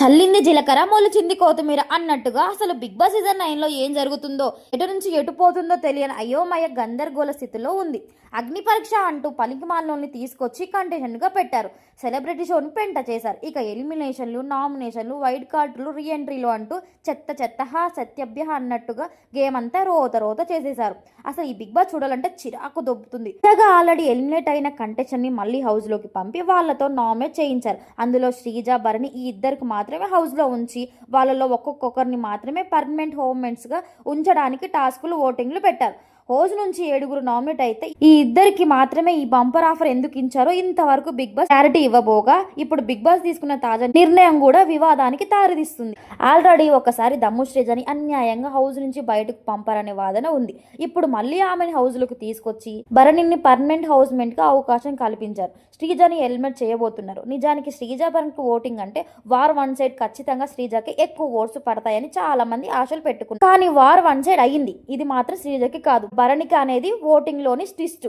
చల్లింది జీలకర్ర మొలిచింది కొత్తిమీర అన్నట్టుగా అసలు బిగ్ బాస్ సీజన్ నైన్లో ఏం జరుగుతుందో ఎటు నుంచి ఎటు పోతుందో తెలియని అయోమయ గందరగోళ స్థితిలో ఉంది. అగ్ని పరీక్ష అంటూ పలికిమాలని తీసుకొచ్చి కంటెషన్గా పెట్టారు. సెలబ్రిటీ షోని పెంట చేశారు. ఇక ఎలిమినేషన్లు నామినేషన్లు వైట్ కార్డులు రీఎంట్రీలు అంటూ చెత్త చెత్త హా సత్యభ్య అన్నట్టుగా గేమ్ అంతా రోత రోత చేసేశారు. అసలు ఈ బిగ్ బాస్ చూడాలంటే చిరాకు దొబ్బుతుంది. ఇలాగా ఆల్రెడీ ఎలిమినేట్ అయిన కంటెషన్ని మళ్ళీ హౌస్లోకి పంపి వాళ్ళతో నామినేట్ చేయించారు. అందులో శ్రీజ భరణి ఈ ఇద్దరికి మాత్రం మాత్రమే హౌస్లో ఉంచి వాళ్ళలో ఒక్కొక్కరిని మాత్రమే పర్మనెంట్ హోమ్మెంట్స్గా ఉంచడానికి టాస్కులు ఓటింగ్లు పెట్టారు. హౌస్ నుంచి ఏడుగురు నామినేట్ అయితే ఈ ఇద్దరికి మాత్రమే ఈ బంపర్ ఆఫర్ ఎందుకు ఇచ్చారో ఇంతవరకు బిగ్ బాస్ క్లారిటీ ఇవ్వబోగా ఇప్పుడు బిగ్ బాస్ తీసుకున్న తాజా నిర్ణయం కూడా వివాదానికి దారితీస్తుంది. ఆల్రెడీ ఒకసారి దమ్ము శ్రీజని అన్యాయంగా హౌస్ నుంచి బయటకు పంపారనే వాదన ఉంది. ఇప్పుడు మళ్ళీ ఆమెను హౌస్లోకి తీసుకొచ్చి భరణిని పర్మనెంట్ హౌస్ మెంట్గా అవకాశం కల్పించారు. శ్రీజని హెల్మెట్ చేయబోతున్నారు. నిజానికి శ్రీజ భరణ్కి ఓటింగ్ అంటే వార్ వన్ సైడ్ ఖచ్చితంగా శ్రీజకి ఎక్కువ ఓట్స్ పడతాయని చాలా మంది ఆశలు పెట్టుకున్నారు. కానీ వార్ వన్ సైడ్ అయ్యింది ఇది మాత్రం శ్రీజకి కాదు. భరణిక అనేది ఓటింగ్లోని ట్విస్ట్.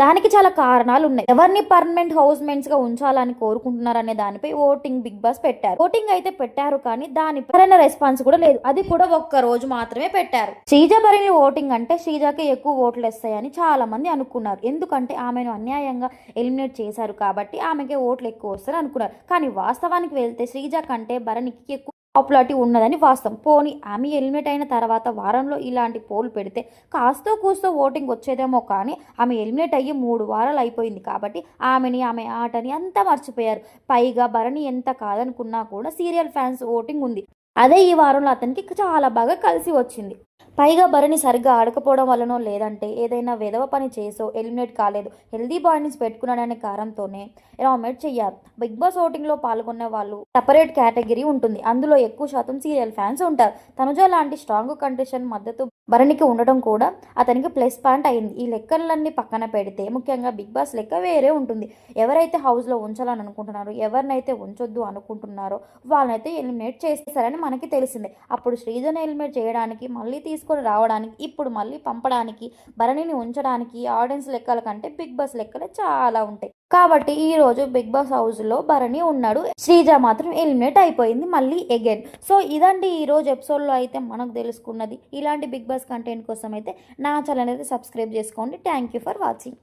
దానికి చాలా కారణాలు ఉన్నాయి ఎవరిని పర్మనెంట్ హౌస్ మెంట్స్గా ఉంచాలని కోరుకుంటున్నారనే దానిపై ఓటింగ్ బిగ్ బాస్ పెట్టారు. ఓటింగ్ అయితే పెట్టారు కానీ దాని సరైన రెస్పాన్స్ కూడా లేదు. అది కూడా ఒక్క రోజు మాత్రమే పెట్టారు. శ్రీజ భరణి ఓటింగ్ అంటే శ్రీజాకే ఎక్కువ ఓట్లు వస్తాయని చాలా మంది అనుకున్నారు. ఎందుకంటే ఆమెను అన్యాయంగా ఎలిమినేట్ చేశారు కాబట్టి ఆమెకే ఓట్లు ఎక్కువ వస్తాయని అనుకున్నారు. కానీ వాస్తవానికి వెళ్తే శ్రీజ కంటే భరణికి ఎక్కువ పాపులారిటీ ఉన్నదని వాస్తవం. పోనీ ఆమె ఎలిమినేట్ అయిన తర్వాత వారంలో ఇలాంటి పోలు పెడితే కాస్తో కూస్తో ఓటింగ్ వచ్చేదేమో కానీ ఆమె ఎలిమినేట్ అయ్యి మూడు వారాలు అయిపోయింది కాబట్టి ఆమెని ఆమె ఆటని అంతా మర్చిపోయారు. పైగా భరణి ఎంత కాదనుకున్నా కూడా సీరియల్ ఫ్యాన్స్ ఓటింగ్ ఉంది. అదే ఈ వారంలో అతనికి చాలా బాగా కలిసి వచ్చింది. పైగా భరణి సరిగ్గా ఆడకపోవడం వల్లనో లేదంటే ఏదైనా విధవ పని చేసో ఎలిమినేట్ కాలేదు హెల్దీ బాడీస్ పెట్టుకున్నాడనే కారణంతోనే నామినేట్ చెయ్యారు బిగ్ బాస్ ఓటింగ్లో పాల్గొనే వాళ్ళు సపరేట్ కేటగిరీ ఉంటుంది. అందులో ఎక్కువ శాతం సీరియల్ ఫ్యాన్స్ ఉంటారు. తనుజ లాంటి స్ట్రాంగ్ కండిషన్ మద్దతు భరణికి ఉండడం కూడా అతనికి ప్లస్ పాయింట్ అయింది. ఈ లెక్కలన్నీ పక్కన పెడితే ముఖ్యంగా బిగ్ బాస్ లెక్క వేరే ఉంటుంది. ఎవరైతే హౌస్లో ఉంచాలని అనుకుంటున్నారో ఎవరినైతే ఉంచొద్దు అనుకుంటున్నారో వాళ్ళనైతే ఎలిమినేట్ చేస్తారని మనకి తెలిసిందే. అప్పుడు శ్రీజను ఎలిమినేట్ చేయడానికి మళ్ళీ తీసుకు తీసుకొని రావడానికి ఇప్పుడు మళ్ళీ పంపడానికి భరణిని ఉంచడానికి ఆడియన్స్ లెక్కల కంటే బిగ్ బాస్ లెక్కలే చాలా ఉంటాయి. కాబట్టి ఈ రోజు బిగ్ బాస్ హౌస్లో భరణి ఉన్నాడు. శ్రీజ మాత్రం ఎలిమినేట్ అయిపోయింది మళ్ళీ అగైన్ సో ఇదండి ఈ రోజు ఎపిసోడ్లో అయితే మనకు తెలుసుకున్నది. ఇలాంటి బిగ్ బాస్ కంటెంట్ కోసం అయితే నా ఛానల్ అయితే సబ్స్క్రైబ్ చేసుకోండి. Thank you for watching